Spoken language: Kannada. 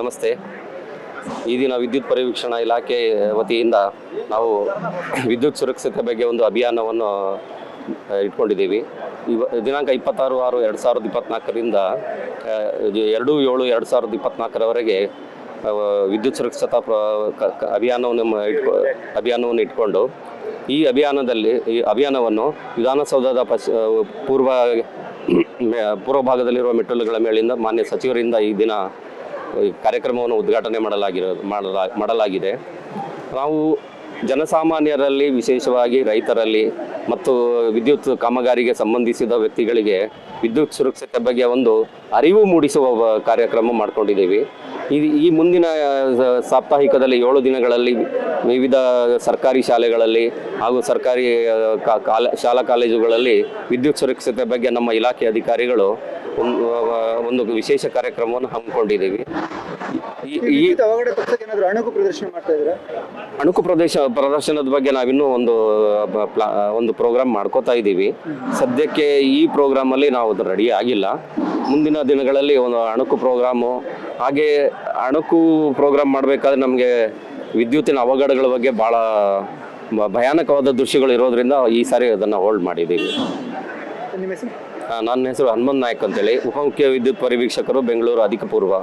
ನಮಸ್ತೆ. ಈ ದಿನ ವಿದ್ಯುತ್ ಪರಿವೀಕ್ಷಣಾ ಇಲಾಖೆ ವತಿಯಿಂದ ನಾವು ವಿದ್ಯುತ್ ಸುರಕ್ಷತೆ ಬಗ್ಗೆ ಒಂದು ಅಭಿಯಾನವನ್ನು ಇಟ್ಕೊಂಡಿದ್ದೀವಿ. ಇವ, ದಿನಾಂಕ ಇಪ್ಪತ್ತಾರು ಆರು ಎರಡು ಸಾವಿರದ ಇಪ್ಪತ್ತ್ನಾಲ್ಕರಿಂದ ಎರಡು ಏಳು ಎರಡು ಸಾವಿರದ ಇಪ್ಪತ್ತ್ನಾಲ್ಕರವರೆಗೆ ವಿದ್ಯುತ್ ಸುರಕ್ಷತಾ ಅಭಿಯಾನವನ್ನು ಇಟ್ಕೊ, ಅಭಿಯಾನವನ್ನು ಇಟ್ಕೊಂಡು, ಈ ಅಭಿಯಾನದಲ್ಲಿ, ಈ ಅಭಿಯಾನವನ್ನು ವಿಧಾನಸೌಧದ ಪಶ್ ಪೂರ್ವ ಪೂರ್ವ ಭಾಗದಲ್ಲಿರುವ ಮೆಟ್ಟಲುಗಳ ಮೇಲಿಂದ ಮಾನ್ಯ ಸಚಿವರಿಂದ ಈ ದಿನ ಕಾರ್ಯಕ್ರಮವನ್ನು ಉದ್ಘಾಟನೆ ಮಾಡಲಾಗಿರೋ ಮಾಡಲಾ ಮಾಡಲಾಗಿದೆ. ನಾವು ಜನಸಾಮಾನ್ಯರಲ್ಲಿ ವಿಶೇಷವಾಗಿ ರೈತರಲ್ಲಿ ಮತ್ತು ವಿದ್ಯುತ್ ಕಾಮಗಾರಿಗೆ ಸಂಬಂಧಿಸಿದ ವ್ಯಕ್ತಿಗಳಿಗೆ ವಿದ್ಯುತ್ ಸುರಕ್ಷತೆ ಬಗ್ಗೆ ಒಂದು ಅರಿವು ಮೂಡಿಸುವ ಕಾರ್ಯಕ್ರಮ ಮಾಡಿಕೊಂಡಿದ್ದೀವಿ. ಈ ಈ ಮುಂದಿನ ಸಾಪ್ತಾಹಿಕದಲ್ಲಿ ಏಳು ದಿನಗಳಲ್ಲಿ ವಿವಿಧ ಸರ್ಕಾರಿ ಶಾಲೆಗಳಲ್ಲಿ ಹಾಗೂ ಸರ್ಕಾರಿ ಶಾಲಾ ಕಾಲೇಜುಗಳಲ್ಲಿ ವಿದ್ಯುತ್ ಸುರಕ್ಷತೆ ಬಗ್ಗೆ ನಮ್ಮ ಇಲಾಖೆ ಅಧಿಕಾರಿಗಳು ಒಂದು ವಿಶೇಷ ಕಾರ್ಯಕ್ರಮವನ್ನು ಹಮ್ಮಿಕೊಂಡಿದ್ದೀವಿ. ಈ- ಏನಾದ್ರು ಅಣುಕು ಪ್ರದರ್ಶನ ಮಾಡ್ತಾ ಇದ್ದೀರಾ? ಅಣುಕು ಪ್ರದೇಶ ಪ್ರದರ್ಶನದ ಬಗ್ಗೆ ನಾವಿನ್ನೂ ಒಂದು ಪ್ಲಾ ಒಂದು ಪ್ರೋಗ್ರಾಮ್ ಮಾಡ್ಕೋತಾ ಇದ್ದೀವಿ. ಸದ್ಯಕ್ಕೆ ಈ ಪ್ರೋಗ್ರಾಮಲ್ಲಿ ನಾವು ಅದು ರೆಡಿ ಆಗಿಲ್ಲ. ಮುಂದಿನ ದಿನಗಳಲ್ಲಿ ಒಂದು ಅಣುಕು ಪ್ರೋಗ್ರಾಮು. ಹಾಗೆ ಅಣುಕು ಪ್ರೋಗ್ರಾಮ್ ಮಾಡಬೇಕಾದ್ರೆ ನಮಗೆ ವಿದ್ಯುತ್ತಿನ ಅವಘಡಗಳ ಬಗ್ಗೆ ಭಾಳ ಭಯಾನಕವಾದ ದೃಶ್ಯಗಳು ಇರೋದ್ರಿಂದ ಈ ಸಾರಿ ಅದನ್ನು ಹೋಲ್ಡ್ ಮಾಡಿದ್ದೀವಿ. ನನ್ನ ಹೆಸರು ಹನುಮಂತ್ ನಾಯಕ್ ಅಂತೇಳಿ. ಉಪಮುಖ್ಯ ವಿದ್ಯುತ್ ಪರಿವೀಕ್ಷಕರು ಬೆಂಗಳೂರು ಅಧಿಕ ಪೂರ್ವ